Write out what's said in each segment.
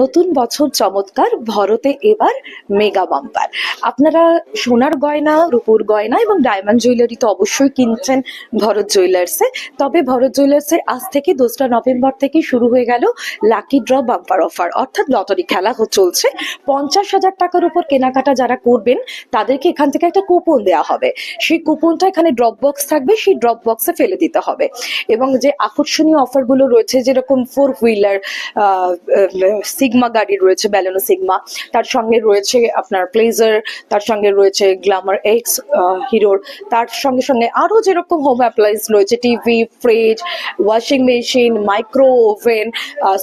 নতুন বছর চমৎকার, ভরতে এবার মেগা বাম্পার আপনারা সোনার গয়না, রূপোর গয়না এবং ডায়মন্ড জুয়েলারি তো অবশ্যই কিনছেন ভরত জুয়েলার্সে তবে ভরত জুয়েলার্সে আজ থেকে দোসরা নভেম্বর থেকে শুরু হয়ে গেল লাকি ড্র বাম্পার অফার অর্থাৎ লটারি খেলা চলছে। পঞ্চাশ হাজার টাকার উপর কেনাকাটা যারা করবেন, তাদেরকে এখান থেকে একটা কুপন দেওয়া হবে। সেই কুপনটা এখানে ড্রপ বক্স থাকবে, সেই ড্রপ বক্সে ফেলে দিতে হবে। এবং যে আকর্ষণীয় অফারগুলো রয়েছে, যেরকম ফোর হুইলার সিগমা গাড়ি রয়েছে ব্যালেনো সিগমা তার সঙ্গে রয়েছে আপনার প্লেজার তার সঙ্গে রয়েছে গ্ল্যামার এক্স হিরোর তার সঙ্গে সঙ্গে আরও যেরকম হোম অ্যাপ্লায়েন্স রয়েছে TV fridge washing machine micro oven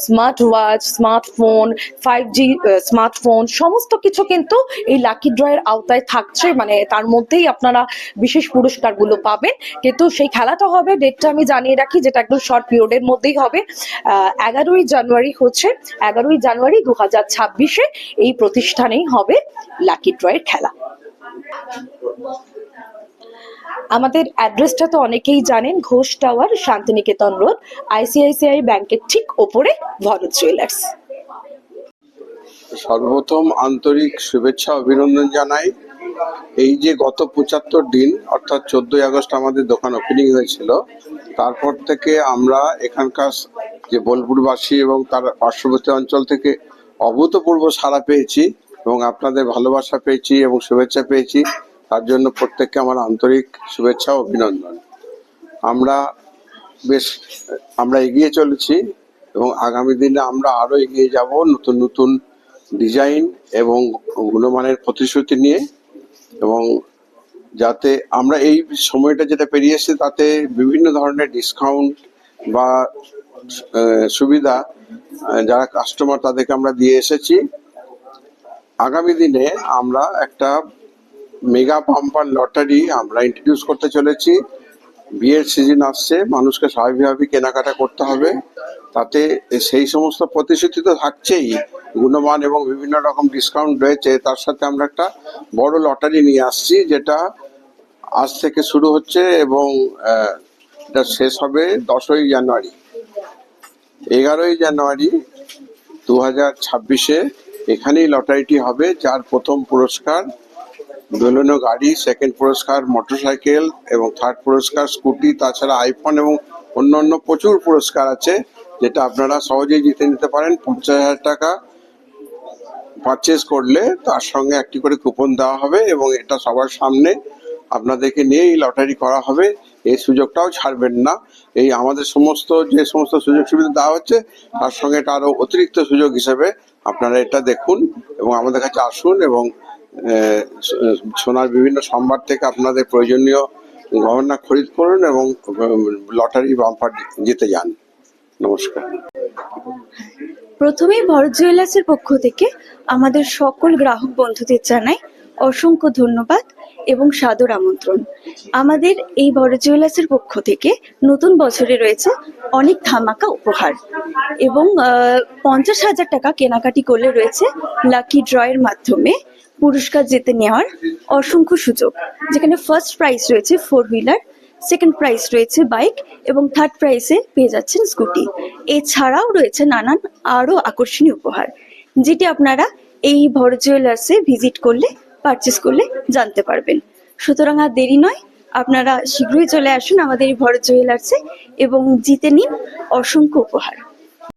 smart watch smartphone five G smartphone সমস্ত কিছু কিন্তু এই লাকি ড্রয়ের আওতায় থাকছে। মানে তার মধ্যেই আপনারা বিশেষ পুরস্কারগুলো পাবেন। কিন্তু সেই খেলাটা হবে ডেটটা আমি জানিয়ে রাখি, যেটা একদম শর্ট পিরিয়ডের মধ্যেই হবে। এগারোই জানুয়ারি হচ্ছে, এগারোই জানুয়ারি দু হাজার ছাব্বিশে এই প্রতিষ্ঠানেই হবে লাকি ড্রয়ের খেলা। আমাদের অ্যাড্রেসটা তো অনেকেই জানেন, Ghosh tower, Shantiniketan road, ICICI ব্যাংকের ঠিক ওপরে ভরত জুয়েলার্স। সর্বপ্রথম আন্তরিক শুভেচ্ছা, অভিনন্দন জানাই। এই যে গত পঁচাত্তর দিন, অর্থাৎ চোদ্দই আগস্ট আমাদের দোকান ওপেনিং হয়েছিল তারপর থেকে আমরা এখানকার যে বোলপুরবাসী এবং তার পার্শ্ববর্তী অঞ্চল থেকে অভূতপূর্ব সাড়া পেয়েছি এবং আপনাদের ভালোবাসা পেয়েছি এবং শুভেচ্ছা পেয়েছি। তার জন্য প্রত্যেককে আমার আন্তরিক শুভেচ্ছা অভিনন্দন। আমরা বেশ, আমরা এগিয়ে চলেছি এবং আগামী দিনে আমরা আরও এগিয়ে যাব নতুন নতুন ডিজাইন এবং গুণমানের প্রতিশ্রুতি নিয়ে এবং যাতে আমরা এই সময়টা যেটা পেরিয়ে এসেছি, তাতে বিভিন্ন ধরনের ডিসকাউন্ট বা সুবিধা যারা কাস্টমার তাদেরকে আমরা দিয়ে এসেছি। আগামী দিনে আমরা একটা মেগা পাম্পার লটারি আমরা ইন্ট্রোডিউস করতে চলেছি। বিয়ের সিজন আসছে, মানুষকে স্বাভাবিকভাবে কেনাকাটা করতে হবে। তাতে সেই সমস্ত প্রতিশ্রুতি তো থাকছেই, গুণমান এবং বিভিন্ন রকম ডিসকাউন্ট রয়েছে। তার সাথে আমরা একটা বড় লটারি নিয়ে আসছি, যেটা আজ থেকে শুরু হচ্ছে এবং এটা শেষ হবে দশই জানুয়ারি। এগারোই জানুয়ারি দু হাজার ছাব্বিশে এখানেই লটারিটি হবে, যার প্রথম পুরস্কার বেলুনো গাড়ি সেকেন্ড পুরস্কার মোটরসাইকেল এবং থার্ড পুরস্কার স্কুটি তাছাড়া আইফোন এবং অন্য অন্য প্রচুর পুরস্কার আছে, যেটা আপনারা সহজেই জিতে নিতে পারেন। পঞ্চাশ হাজার টাকা পারচেস করলে তার সঙ্গে একটি করে কুপন দেওয়া হবে এবং এটা সবার সামনে আপনাদেরকে নিয়ে এই লটারি করা হবে। এই সুযোগটাও ছাড়বেন না। এই আমাদের সমস্ত, যে সমস্ত সুযোগ সুবিধা দেওয়া হচ্ছে, তার সঙ্গে এটা আরও অতিরিক্ত সুযোগ হিসেবে আপনারা এটা দেখুন এবং আমাদের কাছে আসুন এবং সোনার বিভিন্ন সম্ভার থেকে আপনাদের প্রয়োজনীয় গহনা খরিদ করুন এবং লটারি বাম্পার জিতে যান। নমস্কার। প্রথমেই ভরত জুয়েলার্সের পক্ষ থেকে আমাদের সকল গ্রাহক বন্ধুদের জানাই অসংখ্য ধন্যবাদ। এবং সাদর আমন্ত্রণ। আমাদের এই ভরত জুয়েলার্সের পক্ষ থেকে নতুন বছরে রয়েছে অনেক ধামাকা উপহার এবং পঞ্চাশ হাজার টাকা কেনাকাটি করলে রয়েছে লাকি ড্রয়ের মাধ্যমে পুরস্কার জিতে নেওয়ার অসংখ্য সুযোগ। যেখানে ফার্স্ট প্রাইজ রয়েছে ফোর হুইলার সেকেন্ড প্রাইস রয়েছে বাইক এবং থার্ড প্রাইসে পেয়ে যাচ্ছেন স্কুটি এছাড়াও রয়েছে নানান আরও আকর্ষণীয় উপহার, যেটি আপনারা এই ভর জুয়েলার্সে ভিজিট করলে পারচেস করলে জানতে পারবেন। সুতরাং আর দেরি নয়, আপনারা শীঘ্রই চলে আসুন আমাদের ভরত জুয়েলার্সে এবং জিতে নিন অসংখ্য উপহার।